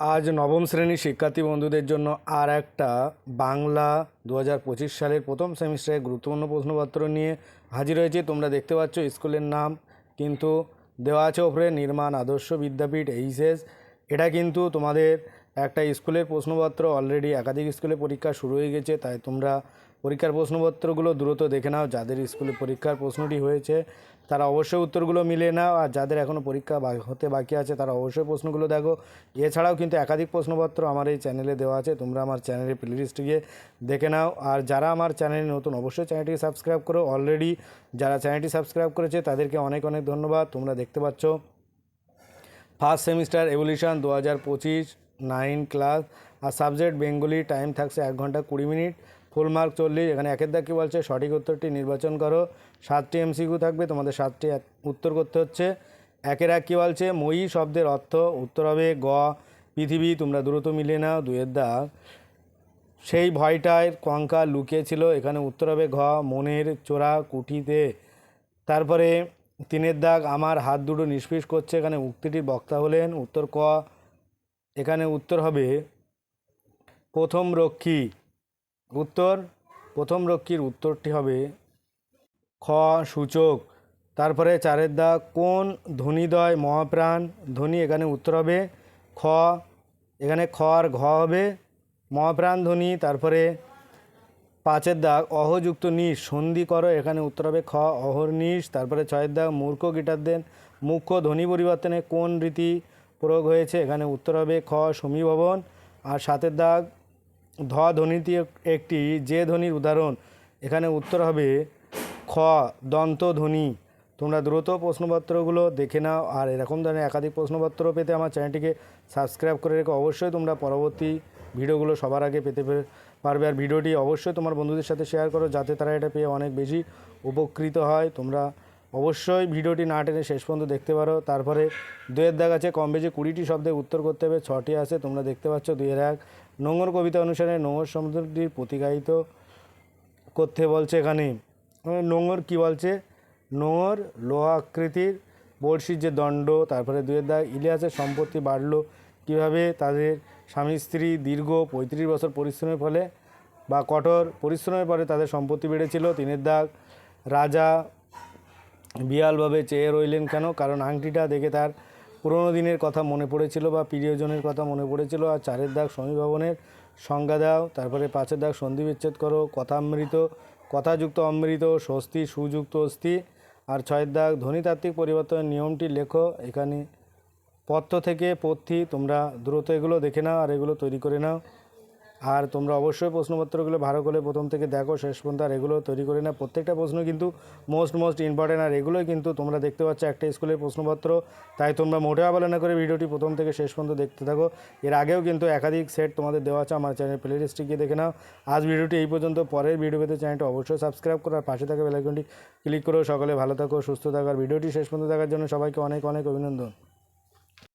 আজ নবম শ্রেণির শিক্ষার্থী বন্ধুদের জন্য আর একটা বাংলা দু হাজার পঁচিশ সালের প্রথম সেমিস্টারের গুরুত্বপূর্ণ প্রশ্নপত্র নিয়ে হাজির হয়েছে। তোমরা দেখতে পাচ্ছ স্কুলের নাম, কিন্তু দেওয়া আছে ওপরে নির্মাণ আদর্শ বিদ্যাপীঠ, এইচএস। এটা কিন্তু তোমাদের একটা স্কুলের প্রশ্নপত্র অলরেডি একাধিক স্কুলে পরীক্ষা শুরু হয়ে গেছে, তাই তোমরা পরীক্ষার প্রশ্নপত্রগুলো দ্রুত দেখে নাও, যাদের স্কুলে পরীক্ষার প্রশ্নটি হয়েছে তারা অবশ্যই উত্তরগুলো মিলিয়ে নাও, আর যাদের এখনও পরীক্ষা হতে বাকি আছে তারা অবশ্যই প্রশ্নগুলো দেখো। এছাড়াও কিন্তু একাধিক প্রশ্নপত্র আমার এই চ্যানেলে দেওয়া আছে, তোমরা আমার চ্যানেলের প্লেলিস্টে গিয়ে দেখে নাও। আর যারা আমার চ্যানেলে নতুন, অবশ্যই চ্যানেলটিকে সাবস্ক্রাইব করো। অলরেডি যারা চ্যানেলটি সাবস্ক্রাইব করেছে তাদেরকে অনেক অনেক ধন্যবাদ, তোমরা দেখতে পাচ্ছ। ফার্স্ট সেমিস্টার এভলিউশন দু হাজার পঁচিশ। Nine class. আর সাবজেক্ট বেঙ্গলি টাইম থাকছে এক ঘণ্টা কুড়ি মিনিট। ফুল মার্ক চল্লিশ। এখানে একের দাগ কী বলছে? সঠিক উত্তরটি নির্বাচন করো। সাতটি এমসিকিউ থাকবে। তোমাদের সাতটি উত্তর করতে হচ্ছে। একের এক কী বলছে? মই শব্দের অর্থ উত্তর হবে গ। পৃথিবী, তোমরা দ্রুত মিলিয়ে নাও। দুয়ের দাগ সেই ভয়টায় কঙ্কা লুকিয়েছিল। এখানে উত্তর হবে ঘ, মনের চোরা কুঠিতে। তারপরে তিনের দাগ, আমার হাত দুটো নিষ্পিস করছে। এখানে উক্তিটির বক্তা হলেন। উত্তর ক এখানে উত্তর হবে প্রথম রক্ষী। উত্তর, প্রথম রক্ষীর উত্তরটি হবে খ, সূচক। তারপরে চারের দাগ কোন ধ্বনিদয় মহাপ্রাণ? ধ্বনি এখানে উত্তর হবে খ। এখানে খ আর ঘ হবে মহাপ্রাণ ধ্বনি তারপরে পাঁচের দাগ অহযুক্ত নিশ। সন্ধি করো, এখানে উত্তর হবে খ, অহর নিশ। তারপরে ছয়ের দাগ মূর্খ গিটারদের মুখ্য ধ্বনি পরিবর্তনে কোন রীতি? প্রয়োগ হয়েছে। এখানে উত্তর হবে খ সমীভবন আর সাতের দাগ, ধ ধ্বনিটি একটি, যে ধ্বনির উদাহরণ। এখানে উত্তর হবে খ, দন্ত ধ্বনি। তোমরা দ্রুত প্রশ্নপত্রগুলো দেখে নাও। আর এরকম ধরনের একাধিক প্রশ্নপত্র পেতে আমার চ্যানেলটিকে সাবস্ক্রাইব করে রেখো। অবশ্যই তোমরা পরবর্তী ভিডিওগুলো সবার আগে পেতে পারবে। আর ভিডিওটি অবশ্যই তোমার বন্ধুদের সাথে শেয়ার করো, যাতে তারা এটা পেয়ে অনেক বেশি উপকৃত হয়। তোমরা অবশ্যই ভিডিওটি না টেনে শেষ পর্যন্ত দেখতে পারো। তারপরে দুয়ের দাগ আছে, কম বেশি কুড়িটি শব্দে উত্তর করতে হবে, ছটি আছে, তোমরা দেখতে পাচ্ছ দুয়ের এক। নোংর কবিতা অনুসারে নোংর শব্দটির প্রতিকায়িত করতে বলছে এখানে। নোংর কি বলছে? নোংর লোহা আকৃতির বড়শির যে দণ্ড, তারপরে দুয়ের দাগ ইলিয়াসের সম্পত্তি বাড়লো কীভাবে? তাদের স্বামী স্ত্রী দীর্ঘ পঁয়ত্রিশ বছর পরিশ্রমের ফলে বা কঠোর পরিশ্রমের পরে তাদের সম্পত্তি বেড়েছিল। তিনের দাগ, রাজা বিয়ালভাবে চেয়ে রইলেন কেন? কারণ আংটিটা দেখে তার পুরনো দিনের কথা মনে পড়েছিল বা প্রিয়জনের কথা মনে পড়েছিল। আর চারের দাগ স্বামী ভবনের সংজ্ঞা দাও, তারপরে পাঁচের দাগ সন্ধি বিচ্ছেদ করো কথামৃত কথাযুক্ত অমৃত, স্বস্তি, সুযুক্ত অস্থি। আর ছয়ের দাগ ধ্বনিতাত্ত্বিক পরিবর্তনের নিয়মটি লেখো, এখানে পথ্য থেকে পথ্যি, তোমরা দ্রুত এগুলো দেখে নাও আর এগুলো তৈরি করে নাও। আর তোমরা অবশ্যই প্রশ্নপত্রগুলো ভালো করে প্রথম থেকে দেখো, শেষ পর্যন্ত আর এগুলো তৈরি করে না প্রত্যেকটা প্রশ্ন কিন্তু মোস্ট মোস্ট ইম্পর্টেন্ট আর এগুলোই কিন্তু তোমরা দেখতে পাচ্ছ একটা স্কুলের প্রশ্নপত্র। তাই তোমরা মোটেও আলোচনা করে ভিডিওটি প্রথম থেকে শেষ পর্যন্ত দেখতে থাকো। এর আগেও কিন্তু একাধিক সেট তোমাদের দেওয়া আছে আমার চ্যানেল প্লে লিস্টে গিয়ে দেখে নাও। আজ ভিডিওটি এই পর্যন্ত। পরের ভিডিও পেতে চ্যানেলটি অবশ্যই সাবস্ক্রাইব করো আর পাশে থাকা বেলাইকনটি ক্লিক করো। সকলে ভালো থাকো, সুস্থ থাকো। আর ভিডিওটি শেষ পর্যন্ত দেখার জন্য সবাইকে অনেক অনেক অভিনন্দন।